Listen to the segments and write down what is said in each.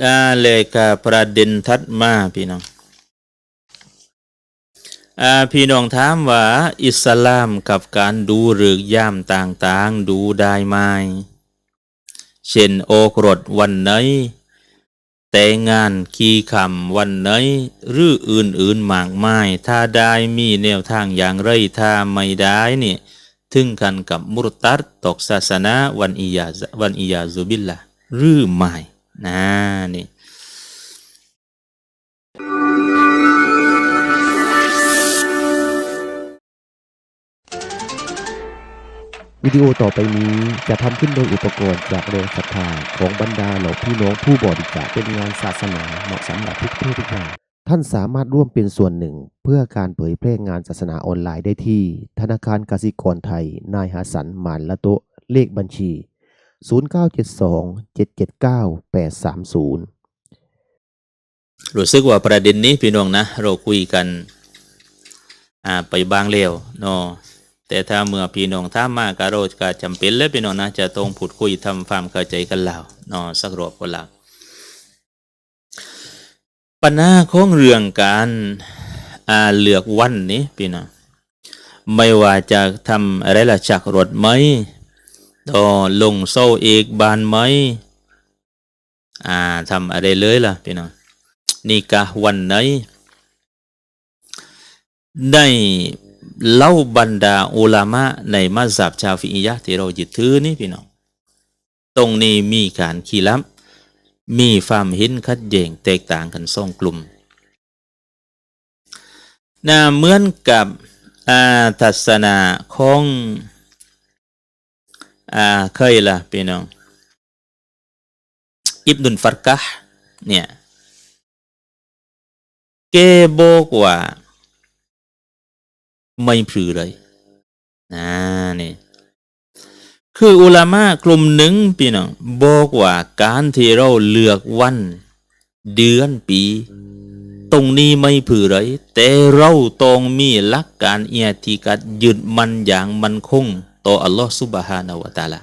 อ่าเลยกาประเด็นทัดมาพี่น้องอ่าพี่น้องถามว่า อิสลามกับการดูหรือย่ามต่างๆ ดูได้ไหมเช่นโอกรดวันไหน แต่งานคีคำวันไหน หรืออื่นๆมากมาย ถ้าได้มีแนวทางอย่างไรถ้าไม่ได้นี่ถึงกันกับมุรตัดตกศาสนาวันอียาวันอียาซุบิลละหรือไม่ นะนี่วิดีโอต่อไปนี้จะทำขึ้นโดยอุปกรณ์จากแรงศรัทธาของบรรดาเหล่าพี่น้องผู้บริจาคเป็นงานศาสนาเหมาะสำหรับทุกเพศทุกวัยท่านสามารถร่วมเป็นส่วนหนึ่ง เพื่อการเผยแพร่งานศาสนาออนไลน์ได้ที่ ธนาคารกสิกรไทย นายหาสันหมานละโตเลขบัญชี 0972 779 830 รู้สึกว่าประเด็นนี้พี่น้องนะ เราคุยกันอ่าไปบางเร็วเนาะแต่ถ้าเมื่อพี่น้องถ้ามาก็เราก็จำเป็นแล้วพี่น้องนะจะต้องพูดคุยทำความเข้าใจกันแล้วเนาะสักรอบก็แล้วปัญหาของเรื่องการอ่าเลือกวันนี้พี่น้องไม่ว่าจะทำอะไรละจักรถไหม ต่อลงโซ่เอกบานไหมอ่าทำอะไรเลยล่ะพี่น้องนี่กะวันไหน ได้เล่าบรรดาอุลามะในมัสยิดชาวฟิอียะที่เรายึดถือนี่พี่น้อง ตรงนี้มีการขีลับมีความเห็นขัดแย้งแตกต่างกันสองกลุ่มนะเหมือนกับอาทัศนะของ อ่าเคยล่ะพี่น้องอิบนุลฟัรกะเนี่ยแกบอกว่า ไม่พือเลยนะนี่คืออุลามะกลุ่มหนึ่งพี่น้องบอกว่าการที่เราเลือกวัน เดือนปี ตรงนี้ไม่ผือเลย แต่เราต้องมีหลักการเอียติกัดยึดมันอย่างมันคง ต่ออัลลอฮฺสุบฮานาวะตาลา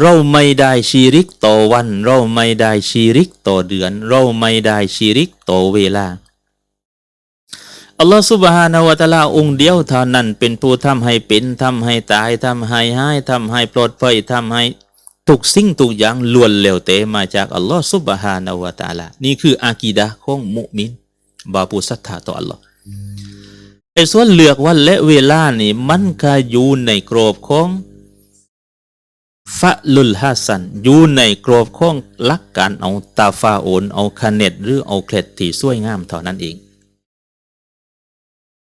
เราไม่ได้ชีริกต่อวัน เราไม่ได้ชีริกต่อเดือน เราไม่ได้ชีริกต่อเวลาอัลลอฮฺสุบฮานาวะตาลาองค์เดียวเท่านั้นเป็นผู้ทำให้เป็นทำให้ตายทำให้หายทำให้ปลอดภัยทำให้ทุกสิ่งทุกอย่างล้วนแล้วแต่มาจากอัลลอฮฺสุบฮานาวะตาลานี่คืออากีดะของมุมินบาผู้ศรัทธาต่ออัลลอฮ์ ส่วนเลือกวันและเวลานี่มันก็อยู่ในกรอบของฟะลุลฮัสซันอยู่ในกรอบของหลักการเอาตาฟาโอนเอาคะเนตหรือเอาเคล็ดที่สวยงามเท่านั้นเอง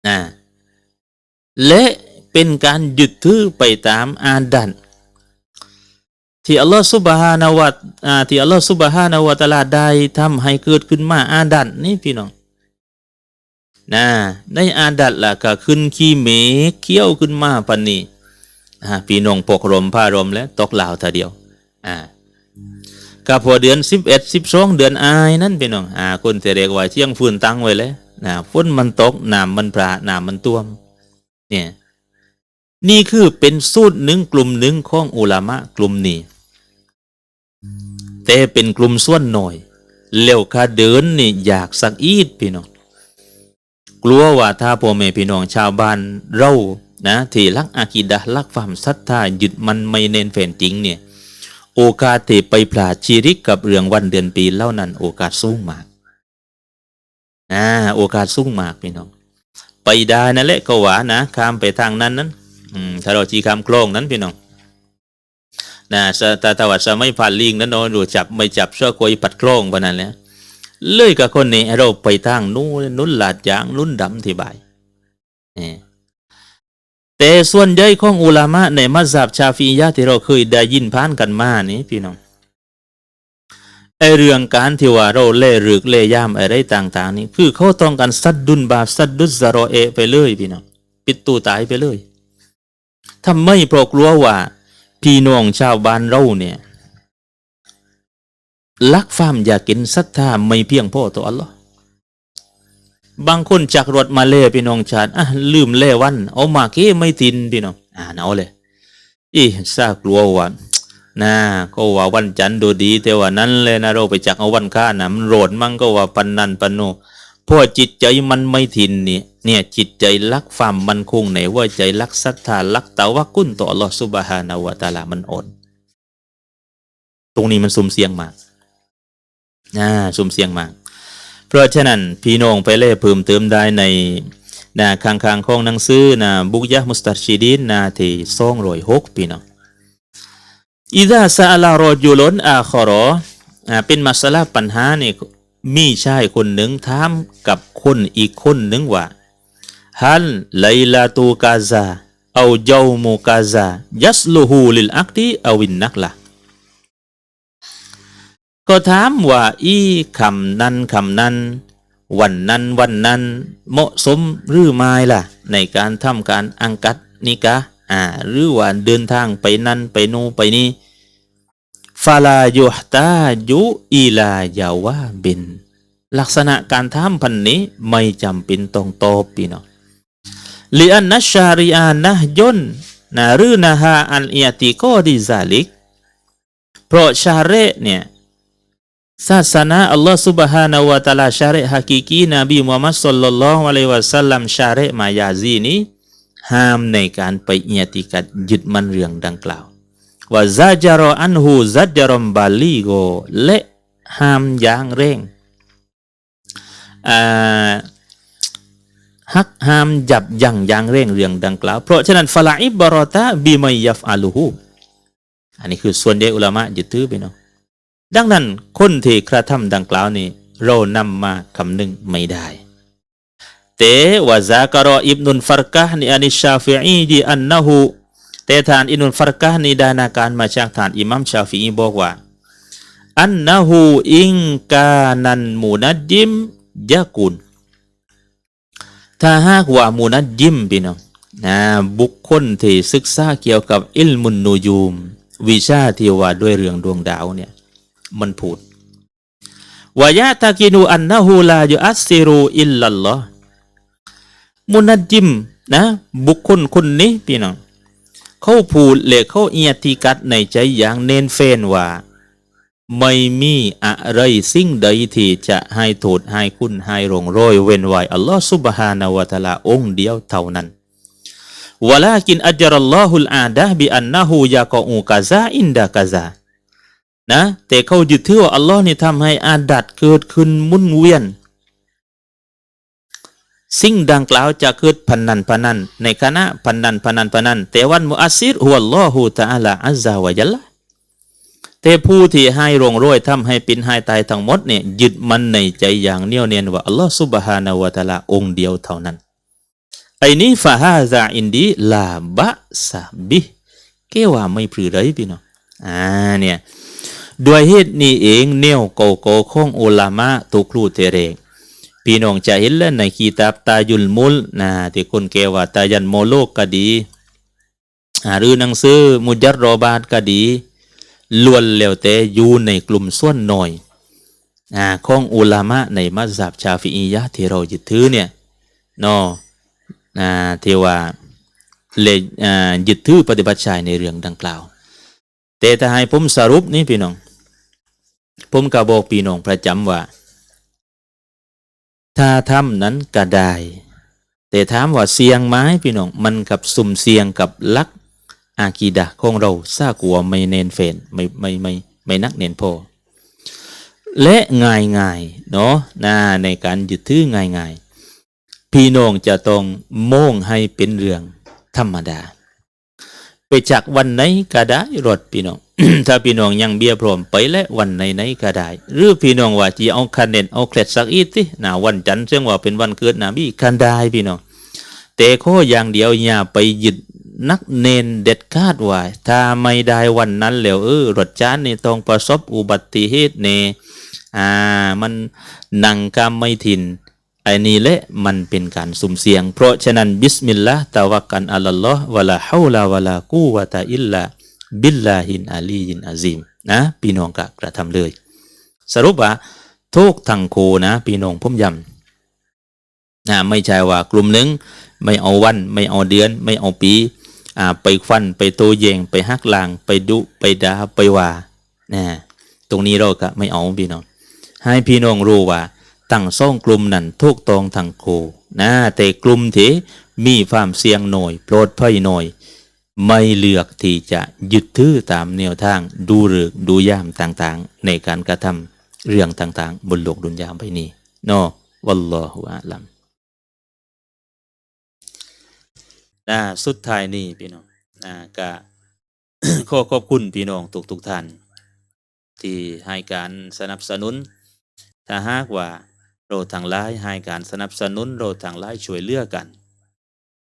นะและเป็นการยึดถือไปตามอาดันที่อัลลอฮฺสุบฮานาวะที่อัลลอฮฺสุบฮานาวะตะอาลาได้ทำให้เกิดขึ้นมาอาดันนี่พี่น้อง นะในอาดันล่ะก็ขึ้นขี้เมฆเขี้ยวขึ้นมาปันนี้าพี่น้องปกรมผ้ารมแล้วตกลาวทีเดียวอ่าก็พอเดือนสิบเอ็ดสิบสองเดือนอายนั่นพี่น้องอ่าคนจะเรียกว่าเชียงฟืนตั้งไว้เลยนะฝนมันตกน้ำมันพระน้ำมันท่วมเนี่ยนี่คือเป็นสูตรหนึ่งกลุ่มหนึ่งของอุลามะกลุ่มนี้แต่เป็นกลุ่มส่วนหน่อยเร็วค่าเดินนี่อยากสักอีดพี่น้อง กลัวว่าถ้าพ่อแม่พี่น้องชาวบ้านเรานะที่รักอากีดะรักความศรัทธาหยึดมันไม่เน้นแฝนจริงเนี่ยโอกาสที่ไปพลาดชีริกกับเรื่องวันเดือนปีเล่านั้น โอกาสสูงมากอ่าโอกาสสูงมากพี่น้อง ไปได้นั่นแหละก็หวานะข้ามไปทางนั้นนั้นอืมถ้าเราจีคำโครงนั้นพี่น้องนะสตาตวัดสมัยผ่านลิงนั้นเนาะดูจับไม่จับเสื้อกวยปัดโครงพนันแหล้ว เลยกับคนนี้เราไปทางนู้นนู้นหลาดยางนู้นดำที่บายเนี่แต่ส่วนใหญ่ของอุลามะในมัสยิดชาฟียะที่เราเคยได้ยินผ่านกันมานี่พี่น้องไอเรื่องการที่ว่าเราเล่หรึกเล่ย่ามอะไรต่างๆ นี่คือเขาต้องการสัดดุนบาปสัดดุสซารอเอไปเลยพี่น้องปิดตูตายไปเลยทำไม่เพราะกลัวว่า พี่น้องชาวบ้านเราเนี่ย ลักฟามอยากกินศรัทธาไม่เพียงพอต่ออัลลอฮ์บางคนจากรถมาเล่พี่น้องชาติอะลืมเล่วัน เอามาเก้ไม่ตินพี่น้องอ่าเอาเลย อีซากลัวว่านะก็ว่าวันจันทร์ดูดี แต่ว่านั้นเลยนะเราไปจักเอาวันข้านะมันโรดมั่งก็ว่าปันนันปันโนเพราะว่าจิตใจมันไม่ทินนี่เนี่ยจิตใจรักความมันคงในว่าใจรักศรัทธารักตาวะกุนต่ออัลลอสุบฮานาวะตาลามันอ่อน ตรงนี้มันสุ่มเสี่ยงมาก นะสุ่มเสี่ยงมาก เพราะฉะนั้นพี่น้องไปเล่เพิ่มเติมได้ในนะข้างๆของหนังสือนะบุกยะมุสตัดชีดีนนะที่สองร้อยหกพี่น้องอิดาซาลารอจุลนอาคอรอเป็นมาสลาปัญหาเนี่ยมีชายคนหนึ่งถามกับคนอีกคนหนึ่งว่าฮัลไลลาตูกาซาเอาเจ้ามูกาซายัสลูฮูลิลอักตีเอาวินนักละ ก็ถามว่าอีคำนั้นคำนั้น วันนั้นวันนั้น เหมาะสมหรือไม่ล่ะ ในการทำการอังกัดนี่กะอ่าหรือว่าเดินทางไปนั่นไปนู่นไปนี่ฟาลายุฮตายุอีลายาวาบิน ลักษณะการทำพันนี้ไม่จำเป็นต้องตอบพี่น้องลีอันนัชาริอานะยนนะหรือนะฮาอันเอียติโกดิซาลิก เพราะชาเรเนี่ย Sasana Allah Subhanahu wa taala syariat hakiki Nabi Muhammad sallallahu alaihi wasallam syariat mayazi ni ham naikan pai nyatikat jidman riang dang klau. Wa zajaro anhu zajarom bali go le ham yang reng. Ah, ah, uh, ฮักห้ามจับยังยางเร่งเรื่องดังกล่าว เพราะฉะนั้นฟลาอิบบรอตะบีมัยยัฟอาลูฮูอันนี้คือส่วนใหญ่อุลามะยึดถือไปเนาะ ดังนั้นคนที่กระทำดังกล่าวนี้ เรานำมาคำนึงไม่ได้แต่ว่าซากรออิบนุนฟารกะห์นี่อานิชาฟิอีดีอันนะฮูแต่ทานอิบนุนฟารกะห์นี่ได้นาการมาจากทานอิหมัมชาฟิอีบอกว่าอันนะฮูอิงกานันมูนัดยิมยะกุนถ้าหากว่ามูนัดยิมพี่น้องนะบุคคลที่ศึกษาเกี่ยวกับอิลมุนนูยูม วิชาที่ว่าด้วยเรื่องดวงดาวเนี่ย มันพูดวายะตากินูอันนะฮูลายุอัสซิรูอิลลัลลอมุนัดจิมนะ บุคคลคนนี้พี่น้องเขาพูดเลยเขาเอียติกัดในใจอย่างเน้นเฟนว่า ไม่มีอะไรสิ่งใดที่จะให้โทษให้คุณให้รงโรยเว้นไว้อัลลอฮ์ซุบฮานาวะตะอาลาองค์เดียวเท่านั้นวลากินอัจรัลลอฮุลอาดะบิอันนะฮูยากออูกาซาอินดากาซา นะแต่เขายึดถือว่าอัลลอฮ์นี่ทำให้อาดัดเกิดขึ้นมุนเวียน สิ่งดังกล่าวจะเกิดพันนันพันนันในคณะพันนันพันนันพันนันแต่วันมุอัสซิรฮุวัลลอฮุตะอาลาอัซาวะยัลละแต่ผู้ที่ให้รงโรยทำให้ป็นให้ตายทั้งหมดเนี่ยยึดมันในใจอย่างเนียวเนียนว่าอัลลอฮ์ซุบฮานะฮูวะตะลาองค์เดียวเท่านั้นไอ้นี้ฟาฮาซาอินดีลาบะซาบิเกว่าไม่พลือเลยพี่น้องอ่าเนี่ย ด้วยเหตุนี้เองเนียวโกโกของอุลามะตุกลูเทเรงพี่น้องจะเห็นแล้วในคีตับตายุลมุลนะที่คนเกว่าตายันโมโลกก็ดีอ่าหรือหนังสือมุจัรรอบาตก็ดีล้วนแล้วแต่อยู่ในกลุ่มส่วนหน่อยอ่าของอุลามะในมัสยิดชาฟิอียะที่เรายึดถือเนี่ยเนาะอ่าที่ว่าเลยอ่ายึดถือปฏิบัติชายในเรื่องดังกล่าว แต่ถ้าให้ผมสรุปนี่พี่น้อง ผมก็บอกพี่น้องประจำว่า ถ้าทำนั้นก็ได้ แต่ถามว่าเสียงไม้พี่น้องมันกับสุ่มเสียงกับลักอากีดะของเราซากัวไม่เน้นเฟนไม่ไม่ไม่ไม่นักเน้นพอและง่ายง่ายๆเนาะนะในการยึดถือง่ายง่ายๆพี่น้องจะต้องโม่งให้เป็นเรื่องธรรมดา ไปจากวันไหนก็ได้รถพี่น้อง ถ้าพี่น้องยังเบียพร้อมไปและวันไหนไหนก็ได้ หรือพี่น้องว่าจะเอาคะแนนเอาเคล็ดสักอีกสินะวันจันทร์ซึ่งว่าเป็นวันเกิดนาบีกันได้พี่น้อง แต่ข้ออย่างเดียวอย่าไปยึดนักเนนเด็ดขาดว่าถ้าไม่ได้วันนั้นแล้วเออรถจานนี่ต้องประสบอุบัติเหตุเนอ่ามันนังกรรมไม่ทินไอ้นี่แหละมันเป็นการสุ่มเสี่ยง เพราะฉะนั้นบิสมิลลาห์ตะวักกันอัลลอฮ์วะลาฮาวลาวะลากูวะตะอิลลา บิลลาฮินอาลียินอาซิมนะพี่น้องก็กระทำเลย สรุปว่าทุกทางโคนะพี่น้องผมยำนะไม่ใช่ว่ากลุ่มหนึ่งไม่เอาวัน ไม่เอาเดือน ไม่เอาปีอ่าไปฟันไปโตแยงไปฮักลาง ไปดุไปดาไปว่านะตรงนี้เราก็ไม่เอาพี่น้อง ให้พี่น้องรู้ว่าตั้งซ่องกลุ่มนั้นทุกตองทางโคนะแต่กลุ่มที่มีความเสี่ยงหน่อยโปรดภัยหน่อย ไม่เลือกที่จะยึดถือตามแนวทางดูหรือดูย่ามต่างๆ ในการกระทำเรื่องต่างๆ บนโลกดุนยามไปนี้นาะวัลลอฮุอาลัมนะสุดท้ายนี้พี่น้องนะก็ขอขอบคุณพี่น้องทุกๆท่าน ที่ให้การสนับสนุน ถ้าหากว่าเราทางไลายให้การสนับสนุนเราทางไลายช่วยเหลือกัน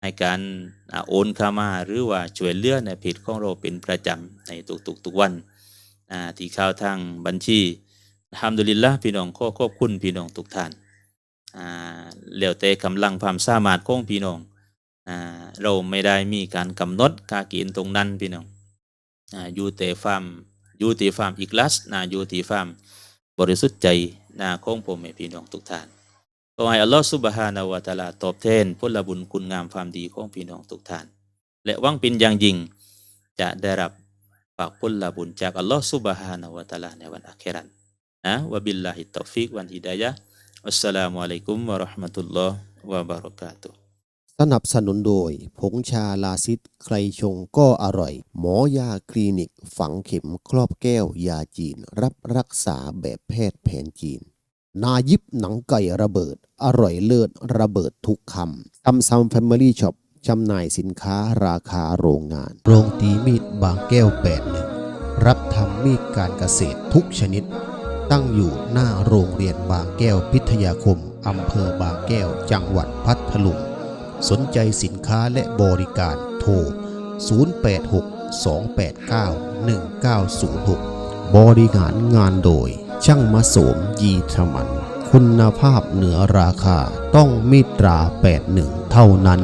ให้การโอนเข้ามาหรือว่าช่วยเลือในเพจของเราเป็นประจำในทุกๆทุกวันที่ข้าวทางบัญชีอัลฮัมดุลิลละพี่น้องขอขอบคุณพี่น้องทุกท่านอ่าแล้วแต่กำลังความสามารถของพี่น้องเราไม่ได้มีการกำหนดกากณฑ์ตรงนั้นพี่น้องอยู่แต่ความอยู่ที่ความอีกลัสนะอยู่ที่ความบริสุทธิ์ใจนะของผมพี่น้องทุกท่าน ขอให้อัลลอฮฺสุบฮานาวะตาลาตอบแทนผลบุญคุณงามความดีของพี่น้องทุกท่าน และวังเป็นอย่างยิ่งจะได้รับฝากผลบุญจากอัลลอฮฺสุบฮานาวะตาลาในวันอาคราตนะวะบิลลาฮิตตอฟิกวันฮิดายะอัสสลามุอะลัยกุมวะเราะห์มะตุลลอฮ์วะบารอกาตุสนับสนุนโดย ผงชาลาซิดใครชงก็อร่อย หมอยาคลินิก ฝังเข็มครอบแก้วยาจีน รับรักษาแบบแพทย์แผนจีน นายิบหนังไก่ระเบิด อร่อยเลิศระเบิดทุกคำซัมซัมแฟมิลี่ช็อปจำหน่ายสินค้าราคาโรงงาน โรงตีมีดบางแก้วแปดหนึ่งรับทำมีดการเกษตรทุกชนิด ตั้งอยู่หน้าโรงเรียนบางแก้วพิทยาคมอำเภอบางแก้วจังหวัดพัทลุง สนใจสินค้าและบริการโทร 0862891906 บริหารงานโดย ช่างมาสมยีธมัน คุณภาพเหนือราคาต้องมิตรา 81 เท่านั้น